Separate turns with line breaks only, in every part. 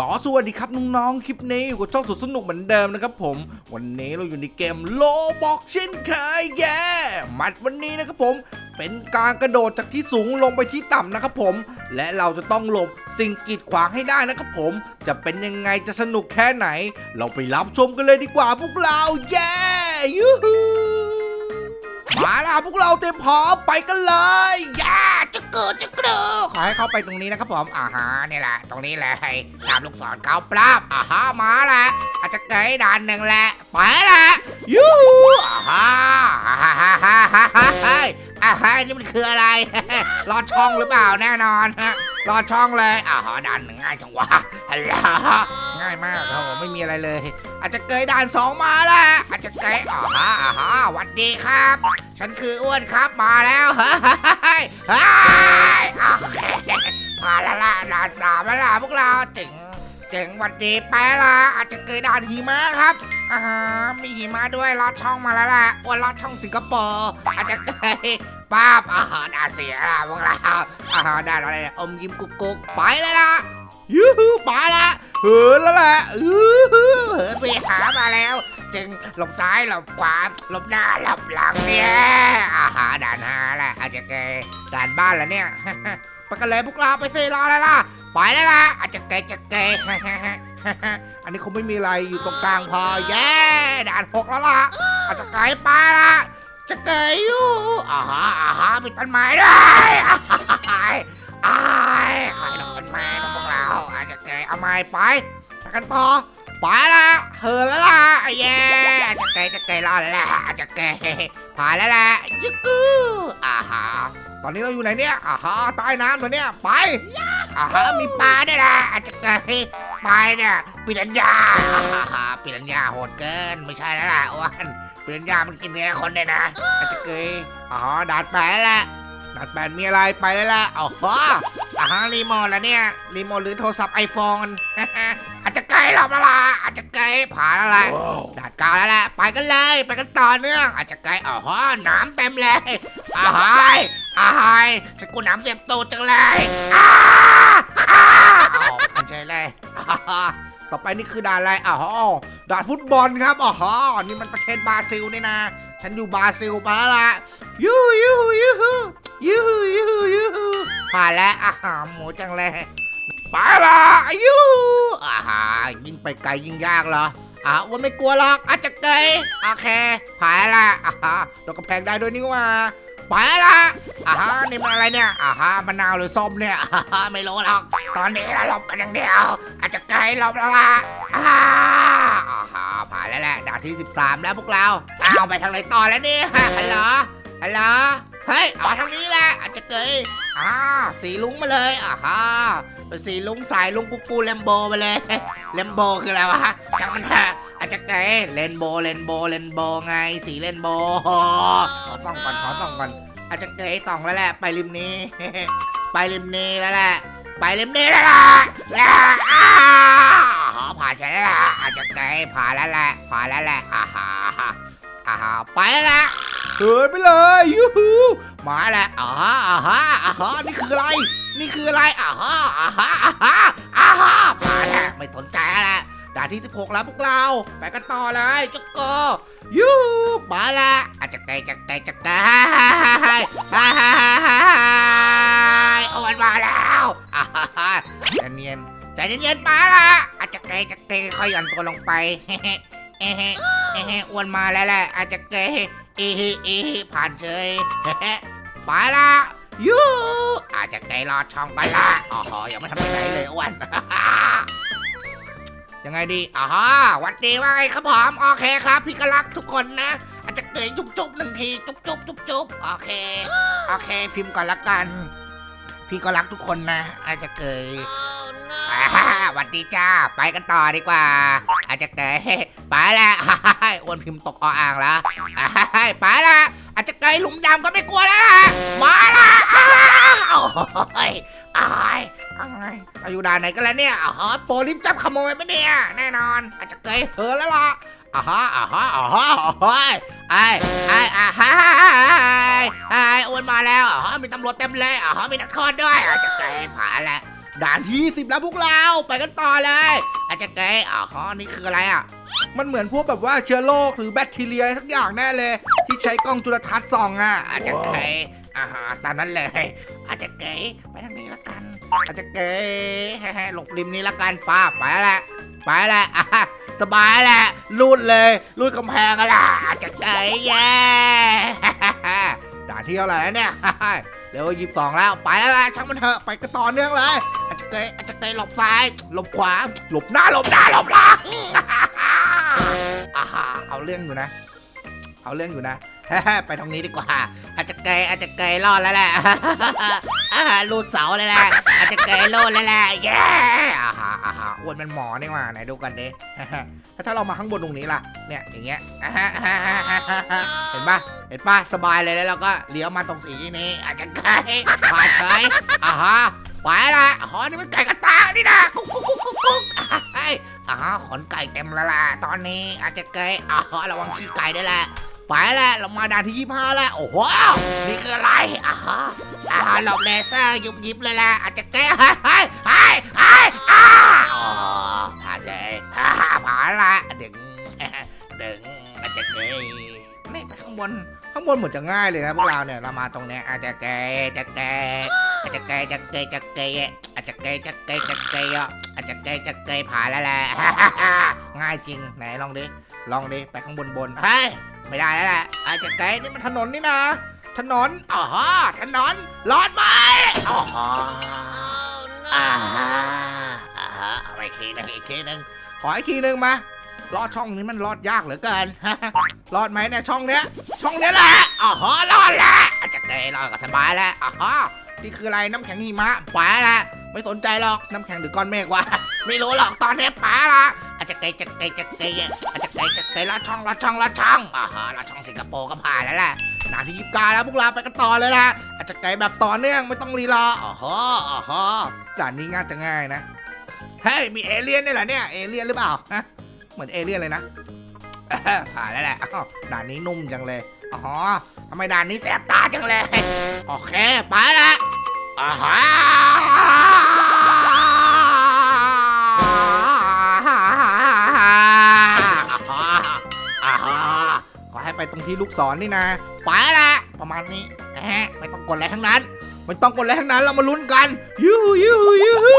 ก็สวัสดีครับน้องๆ คลิปนี้อยู่กับช่องสุดสนุกเหมือนเดิมนะครับผม วันนี้เราอยู่ในเกมโลบอกเช่นเคยแย่มัดวันนี้นะครับผม เป็นการกระโดดจากที่สูงลงไปที่ต่ำนะครับผม และเราจะต้องหลบสิ่งกีดขวางให้ได้นะครับผม จะเป็นยังไงจะสนุกแค่ไหน เราไปรับชมกันเลยดีกว่าพวกเราแย่ยูฮูมาแล้วพวกเราเต็มพร้อมไปกันเลย
จะกิดจะกิดขอให้เข้าไปตรงนี้นะครับผมอ่าฮะนี่แหละ ตรงนี้เลยตามลูกศรเขาปราบอ่าฮะมาละอาจจะเกยด่านหนึ่งแหละไปละยูอ่าฮะฮ่าฮ่าฮ่าฮ่า อ่าฮะนี่มันคืออะไร รอดช่องหรือเปล่าแน่นอนฮะรอดช่องเลยอ่าฮะด่านหนึ่งง่ายจังวะฮัลโหลง่ายมากครับผมไม่มีอะไรเลย อาจจะเกยด่านสองมาแล้วอาจจะเกยอ่าฮะอ่าฮะหวัดดีครับ ฉันคืออ้วนครับมาแล้วเฮ้ยเฮ้ยเฮ้ยโอเคผ่านล้วล่ะด่านสามแล้วล่ะพวกเราเจ๋ง เจ๋งหวัดดีไปละอาจจะเกิดด่านหิมะครับอ่าฮะมีหิมะด้วยลอดช่องมาแล้วล่ะอ้วนลอดช่องสิงคโปร์อาจจะเกยป้าบอาหารอาเซียละพวกเราอาหารได้อะไรอมยิ้มกุ๊กกุ๊กไปเลยล่ะยูหูไปละ
เหินแล้วแหละอือหือ
เหินไปหามาแล้ว จึงหลบซ้ายหลบขวาหลบหน้าหลบหลังเนี่ยอาหารด่านหาแหละอาจจะเกยด่านบ้านแล้วเนี่ยไปกันเลยพวกเราไปสิรออะไรล่ะ ไปแล้วล่ะอาจจะเกยจะเกย
อันนี้คงไม่มีอะไรอยู่ตรงกลางพอ
แย่ด่านหกแล้วล่ะอาจจะเกยไปละจะเกยอยู่อ่าฮะอ่าฮะมีต้นไม้ด้วยอ้ายอ้ายใครดอกต้นไม้นะพวกเราอาจจะเกยเอาไม้ไปไปกันต่อไปละเหินแล้วล่ะแย่จะเกยจะเกยรอดแล้วอาจจะเกยผ่านแล้วแหละยึกกูอ่าฮะ
ตอนนี้เราอยู่ไหนเนี่ย
อ่าฮะใต้น้ำตัวเนี้ยไป อ่าฮะมีปลาด้วยนะอาจจะเกยไปเนี่ยปิรันยาอ่าฮะปิรันยาโหดเกินไม่ใช่แล้วล่ะอ้วันปิรันยามันกินเนื้อคนเลยนะอาจจะเกยอ๋อดาดแปะแล้วแหละ
ดัดแปลมีอะไรไปเลยล่ะ
อ๋ออ่าฮะรีโมทแล้วเนี่ยรีโมทหรือโทรศัพท์ไอโฟนอาจจะเกยหรอบแล้วล่ะอาจจะเกยผ่านแล้วแหละดาดกาวแล้วแหละไปกันเลยไปกันต่อเนื่อง อาจจะเกยอ๋อฮะน้ำเต็มเลยอาหายอาหายฉันกูน้ำเสียบตูดจังเลยอ้า
ต่อไปนี่คือด่านอะไรอ๋อด่านฟุตบอลครับอ๋อนี่มันประเทศบราซิลนี่นะ ฉันอยู่บราซิลมาละยูฮูยูฮูยูยูยูยู
ผ่านแล้วอาหารหมูจังเลย
ไปละยู
อาหายิ่งไปไกลยิ่งยากเหรออ่าว่าไม่กลัวหรอกอาจจะเกยโอเคผ่านล้วอ่าฮะ
ตกกระแพงได้ด้วยนี่ว่า
ไปละอ่าฮะนี่มันอะไรเนี่ยอ่าฮะมะนาวหรือส้มเนี่ยอ่าฮะไม่รู้หรอก ตอนนี้เราหลบกันอย่างเดียว อาจจะไกลหลบแล้วล่ะอ่าอ่าฮะผ่านแล้วแหละด่านที่ 13 แล้วพวกเราเอาไปทางไหนต่อแล้วเนี่ยฮัลโหลฮัลโหลเฮ้ยเอาทางนี้แหละอาจจะเกยอ่าสีลุงมาเลยอ่าฮะเป็นสีลุงสายลุงกูกูเลมโบไปเลยเลมโบคืออะไรวะจังมันเถอะ อาจจะเกยเลนโบเลนโบเลนโบไง สีเลนโบขอส่องก่อนขอส่องก่อน อาจจะเคยส่องแล้วแหละ ไปริมนี้ ไปริมนี้แล้วแหละ ไปริมนี้แล้วล่ะแล้วอ้าหอผ่าใช่แล้วล่ะอาจจะเคยผ่าแล้วแหละผ่าแล้วแหละอ่าฮะอ่าฮะไปแล้วล่ะ
เหินไปเลยยูฮู
มาแล้วอ่าฮะอ่าฮะอ่าฮะนี่คืออะไร นี่คืออะไรอ่าฮะอ่าฮะอ่าฮะอ่าฮะผ่าแล้วไม่สนใจแล้ว ด่านที่ 16 แล้วพวกเรา ไปกันต่อเลยจุกโกยูมาละอาจจะไกลจะไกลจะไกลโอ้ยมาแล้วอ่าฮะใจเย็นใจเย็นมาละอาจจะไกลจะไกลค่อยหย่อนตัวลงไปเฮ้เฮ้เฮ้เฮ้อ้วนมาแล้วแหละอาจจะไกลเอฮเอฮผ่านเฉยเฮ้ไปละยูอาจจะไกลรอดช่องไปละอ๋อยังไม่ทำอะไรเลยอ้วน ยังไงดีอ่าฮะหวัดดีว่าไงครับผมโอเคครับ พี่ก็รักทุกคนนะ อาจจะเกยจุ๊บจุ๊บหนึ่งทีจุ๊บจุ๊บจุ๊บจุ๊บโอเคโอเค พิมพ์ก่อนละกัน พี่ก็รักทุกคนนะ อาจจะเกยอ่าหวัดดีจ้าไปกันต่อดีกว่า อาจจะเกยไปแล้วอ้วนพิมพ์ตกออ่างแล้วไปแล้วอาจจะเกยหลุมดำก็ไม่กลัวแล้วมาละโอ้ยอ้าย อ้ายอายุด่านไหนกันแล้วเนี่ยอ๋อโปลิมจับขโมยปะเนี่ย แน่นอน อาจจะเกยเธอแล้วล่ะอ่าฮะอ่าฮะอ่าฮะอ่าฮะไอ้ไอ้อ่าฮะไอ้อ้วนมาแล้วอ่าฮะมีตำรวจเต็มเลยอ่าฮะมีนักโทษด้วยอาจจะเกยผ่านแล้วด่านที่สิบแล้วพวกเราไปกันต่อเลย อาจจะเกยอ๋อนี่คืออะไรอะ
มันเหมือนพวกแบบว่าเชื้อโรคหรือแบคทีเรียอะไรสักอย่างแน่เลย ที่ใช้กล้องจุลทรรศน์ส่องอะ
อาจจะเกยอ่าฮะตามนั้นเลย อาจจะเกยไปทางนี้ละกัน อาจจะเกยแฮ่ๆหลบริมนี้ละกันป้าไปแล้วแหละไปแล้วแหละสบายแหละลูดเลยลูดกำแพงอะล่ะอาจจะเกยแย่
ด่านที่เท่าไหร่เนี่ย
เร็วยี่สิบสองแล้วไปแล้วแหละช่างมันเถอะไปกันต่อเนื่องเลยอาจจะเกยอาจจะเกยหลบซ้ายหลบขวาหลบหน้าหลบหน้าหลบหลังเอาเรื่องอยู่นะ เอาเรื่องอยู่นะ ไปทางนี้ดีกว่า อาจจะเกยอาจจะเกยรอดแล้วแหละอาลูเสาเลยแหละอาจจะเกยรอดแล้วแหละเย้อาฮะอาฮะอ้วนเป็นหมอนี่ว่าไหนดูกันดิ
ถ้าเรามาข้างบนตรงนี้ล่ะ
เนี่ยอย่างเงี้ยเห็นปะเห็นปะสบายเลยแล้วเราก็เลี้ยวมาตรงสีนี้ อาจจะเกยมาเฉยอ่าฮะไปละอ๋อนี่มันไก่กระตานี่นะกุ๊กกุ๊กกุ๊กกุ๊กกุ๊กเฮ้ยอาฮะขนไก่เต็มแล้วล่ะตอนนี้อาจจะเกยอ่าฮะระวังขี้ไก่ด้วยแหละ ไปแล้วเรามาด่านที่ยี่ห้าแล้ว โอ้โห นี่คืออะไรอ่าฮะอ่าฮะหลบเลเซอร์ยุบยิบเลยแหละอาจจะเก้ให้ให้ให้ให้อ้าอ๋อผ่านเลยอ่าผ่านละดึงดึงอาจจะเก้นี่ไปข้างบน
ข้างบนเหมือนจะง่ายเลยนะ
พวกเราเนี่ย เรามาตรงเนี้ยอาจจะเกยจะเกยอาจจะเกยจะเกยจะเกย อาจจะเกยจะเกยจะเกยอะอาจจะเกยจะเกยผ่านแล้วแหละ ง่ายจริงไหนลองดิ ลองดิ ไปข้างบนบนเฮ้ยไม่ได้แล้วแหละอาจจะเกยนี่มันถนนนี่นะ
ถนน
อ๋อถนนรอดไหมอ๋ออ่าฮะอ่าฮะเอาไปอีกทีหนึงอีกทีนึง
ขออีกทีหนึ่งมาลอดช่องนี้มันลอดยากเหลือเกินรอดไหมเนี่ยช่องเนี้ย
ช่องนี้แหละอ๋อรอดแล้วอาจจะเกยรอดก็สบายแล้วอ๋อ
นี่คืออะไรน้ำแข็งหิมะไปละ ไม่สนใจหรอกน้ำแข็งหรือก้อนเมฆวะ
ไม่รู้หรอกตอนนี้ป๋าละอาจจะเกยจะเกยจะเกยอาจจะเกยจะเกยละช่องละช่องละช่องอ่าฮะละช่องสิงคโปร์ก็ผ่านแล้วแหละ
ด่านที่ยิบกาแล้วพวกเราไปกันต่อเลยล่ะอาจจะไกลแบบต่อเนื่องไม่ต้องรีรอ
อ๋อฮะอ๋อฮะ
ด่านนี้ง่ายจะง่ายนะเฮ้ยมีเอเลี่ยนนี่เหรอเนี่ยเอเลี่ยนหรือเปล่าฮะเหมือนเอเลี่ยนเลยนะผ่านแล้วแหละอ้าวด่านนี้นุ่มจังเลย
อ๋อทำไมด่านนี้แสบตาจังเลยโอเคไปละ อ่าฮะอ่าฮะ
ขอให้ไปตรงที่ลูกศรนี่นะ
ไปละประมาณนี้นะฮะไม่ต้องกดอะไรทั้งนั้น
ไม่ต้องกดอะไรทั้งนั้นเรามาลุ้นกัน ยูฮูยูฮูยูฮู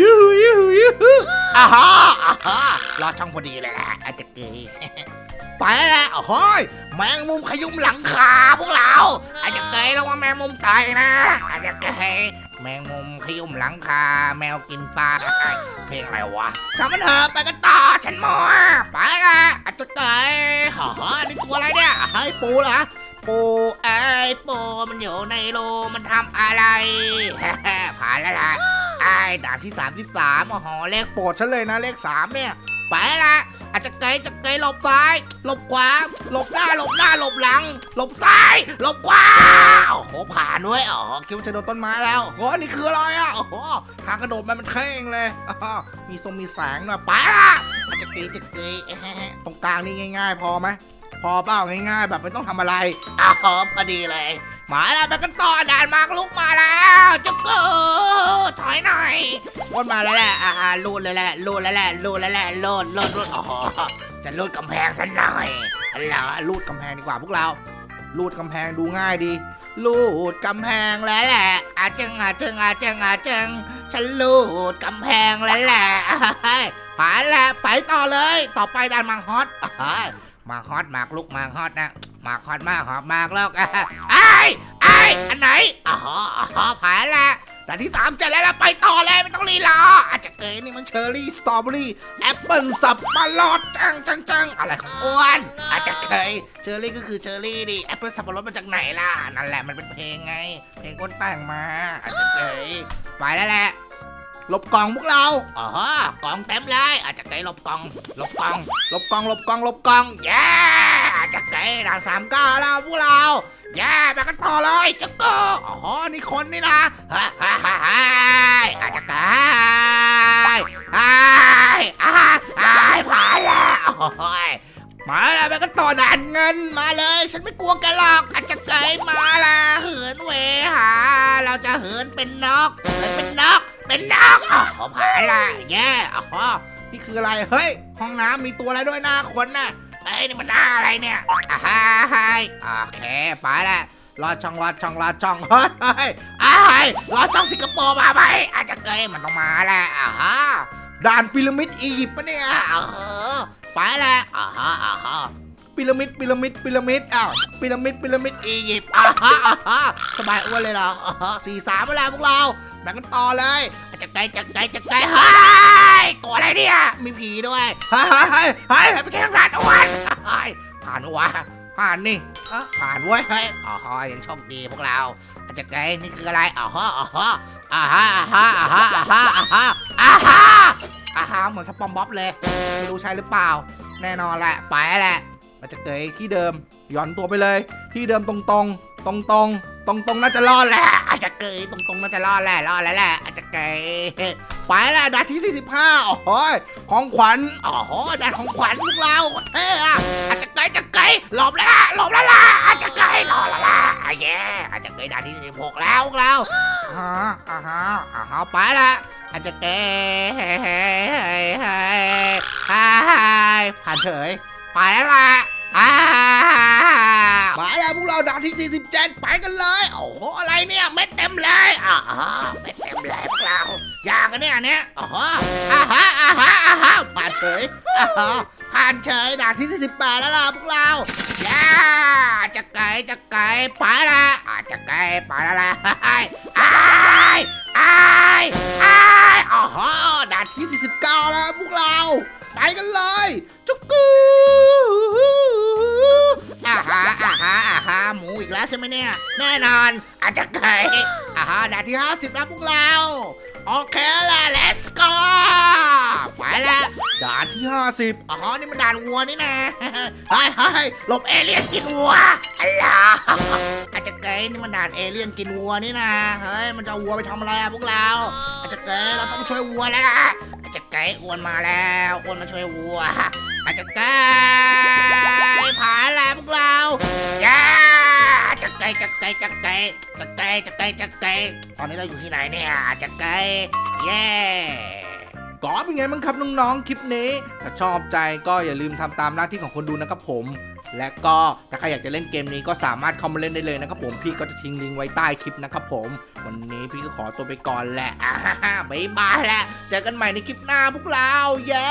ยูฮูยูฮูยูฮู
อ่าฮะอ่าฮะรอช่องพอดีเลยแหละอาจจะเกย ไปแล้วโอ้โหยแมงมุมขยุมหลังคาพวกเรา อาจจะเกยแล้วว่าแมงมุมตายนะ อาจจะเกยแมงมุมขยุมหลังคา แมวกินปลา เพลงอะไรวะช่างมันเถอะไปกันต่อฉันหมอไปละอาจจะเกยฮ่าฮ่านี่ตัวอะไรเนี่ยเฮ้ยปูเหรอ ปูไอ้ยปูมันอยู่ในรูมันทำอะไร ผ่านแล้วล่ะไอ้ด่านที่ 33โอ้โหเลข
โปรดฉันเลยนะเลขสาม
เนี่ย ไปละ อาจจะเกยจะเกยหลบซ้ายหลบขวาหลบหน้าหลบหน้าหลบหลังหลบซ้ายหลบขวาโอ้โหผ่านด้วยอ๋อ
คิดว่าจะโดนต้นไม้แล้วโอ้นี่คืออะไรอะโอ้โหทางกระโดดมันมันเท่งเลยอ้าวมีทรงมีแสงหน่อย
ไปละอาจจะเกยจะเกย
ตรงกลางนี่ง่าย ๆ พอไหมพอเปล่าง่าย ๆ แบบไม่ต้องทำอะไร
อ้าวพอดีเลย มาแล้วไปกันต่อด่านมากลุกมาแล้วจะเกยถอยหน่อยวนมาแล้วแหละอ่าลูดเลยแหละลูดแล้วแหละลูดแล้วแหละลูดลูดลูดอ๋อจะลูดกำแพงสันหน่อยอันละ
ลูดกำแพงดีกว่าพวกเราลูดกำแพงดูง่ายดีลูดกำแพง
แล้วแหละอาจึงอาจึงอาจึงอาจึงฉันลูดกำแพงแล้วแหละผ่านแล้วไปต่อเลย ต่อไปด่านมังฮอตมาฮอตมากลุกมากฮอตนะ มากฮอตมากฮอตมากแล้วไอ้ไอ้อันไหนอ๋ออ๋อผ่านแล้วด่ที่สามเสร็จแล้วแล้วไปต่อเลยไม่ต้องรีรออาจจะเกยนี่มัน
เชอร์รี่สตรอเบอรี่แอปเปิลสับปะรด
จังจังจังอะไรของอ้วนอาจจะเคยเชอร์รี่ก็คือเชอร์รี่ดิแอปเปิลสับปะรดมาจากไหนล่ะนั่นแหละมันเป็นเพลงไง เพลงคนแต่งมาอาจจะเคยไปแล้วแหละ
หลบกล่องพวกเรา
อ๋อกล่องเต็มเลย อาจจะเคยหลบกล่อง หลบกล่อง
หลบกล่อง หลบกล่อง หลบกล่อง
แย่อาจจะเคยด่านสามเก้าแล้วพวกเราแย่ไปกันต่อเลยจะก็อ๋อ นี่คนนี่นะฮ่าฮ่าฮ่าฮ่าอาจจะเคยฮ่าฮ่าฮ่าผ่านแล้วโอ้ย
มาแล้วไปกันต่อด่านเงิน
มาเลย ฉันไม่กลัวแกหรอก อาจจะเกยมาละเหินเวหา เราจะเหินเป็นนกเหินเป็นนก เป็นนกอ๋อผ่านละแย่อ๋อนี่คืออะไรเฮ้ย ห้องน้ำมีตัวอะไรด้วยหน้าคนน่ะเอ้ยนี่มันหน้าอะไรเนี่ยอ่าฮะโอเคไปละรอดช่องรอดช่องรอดช่องเฮ้ยเฮ้ยอ้ายรอดช่องสิงคโปร์มาไหมอาจจะเกยมันต้องมาแหละอ่าฮะ
ด่านพีระมิดอียิปต์ปะเนี่ย
เออไปแล้วอ่าฮะอ่าฮะ
พีระมิดพีระมิดพีระมิดอ้าวพีระมิดพีระมิด
อียิปต์อ่าฮะอ่าฮะสบายอ้วนเลยเหรออ่าฮะสี่สามเวลาพวกเรา มากันต่อเลยจักไกจักไกจักไกเฮ้ยตัวอะไรเนี่ย มีผีด้วย
เฮ้ยเฮ้ยฮ
ไปแข่งรันอ้วนผ่านวะ
ผ่านนี่
ผ่านเว้ยเฮ้ยอ๋อฮยังโชคดีพวกเราจักไกนี่คืออะไรอ๋อฮะอ๋อฮะอ่าฮะอ่าฮะอ่าฮะอ่าฮะอ่าฮะอ่าฮะเหมือนสปอมบ๊อบเลยไม่รู้ใช่หรือเปล่า แน่นอนแหละไปแหละ
มาจากเกยที่เดิมย้อนตัวไปเลย ที่เดิมตรงตรงตรงตรง ตรงตรงๆน่าจะรอดแหละ
อาจจะเกยตรงๆน่าจะรอดแหละรอดแล้วแหละอาจจะเกยไปแหละดันที่ 45
โอ้ยของขวัญ
โอ้โหดันของขวัญพวกเราเท่อะอาจจะเกยจะเกยหลบแล้วล่ะหลบแล้วล่ะอาจจะเกยรอแล้วล่ะอะแย่อาจจะเกยดันที่16แล้วพวกเรา
ฮะอ่าฮะ
อ่าฮะไปละอาจจะเกยผ่านเฉยผ่านแล้วล่ะ อ่า
มาแล้วพวกเราด่านที่ 47 ไปกันเลย
โอ้โห อะไรเนี่ยเม็ดเต็มเลยอ่าเม็ดเต็มเลยพวกเรายากกันเนี่ยอันเนี้ยอ๋ออ่าฮะอ่าฮะอ่าฮะผ่านเฉยอ่าฮะผ่านเฉยด่านที่ 48 แล้วล่ะพวกเราย่าจะไกลจะไกลไปละอาจจะไกลไปล้วล่ะไอ้ไอ้ไอ้ไอ้อ๋อฮะด่านที่
49 แล้วพวกเรา ไปกันเลยจุกกู
อาฮะอาฮะอาฮะหมูอีกแล้วใช่ไหมเนี่ย แน่นอน อาจจะไก่อาฮะด่านที่ 50แล้วพวกเรา โอเคละ let's go ไปแล้ว
ด่านที่ 50
อ๋อนี่มันด่านวัวนี่นะเฮ้ยเฮ้ยหลบเอเลี่ยนกินวัวอะไรอาจจะเกยนี่มันด่านเอเลี่ยนกินวัวนี่นะเฮ้ยมันจะวัวไปทำอะไรอะพวกเรา อาจจะเกยเราต้องช่วยวัวแล้วล่ะอาจจะเกยอ้วนมาแล้วอ้วนมาช่วยวัว อาจจะเกย ผ่านแล้วพวกเราย่าจะเกยจะเกยจะเกยจะเกยจะเกยจะเกยตอนนี้เราอยู่ที่ไหนเนี่ยอาจจะเกยเย้
ก็เป็นไงบ้างครับน้องๆ คลิปนี้ ถ้าชอบใจก็อย่าลืมทำตามหน้าที่ของคนดูนะครับผม และก็ถ้าใครอยากจะเล่นเกมนี้ก็สามารถเข้ามาเล่นได้เลยนะครับผม พี่ก็จะทิ้งลิงก์ไว้ใต้คลิปนะครับผม วันนี้พี่ก็ขอตัวไปก่อนแหละ
บ๊ายบายแล้วเจอกันใหม่ในคลิปหน้าพวกเรา เย้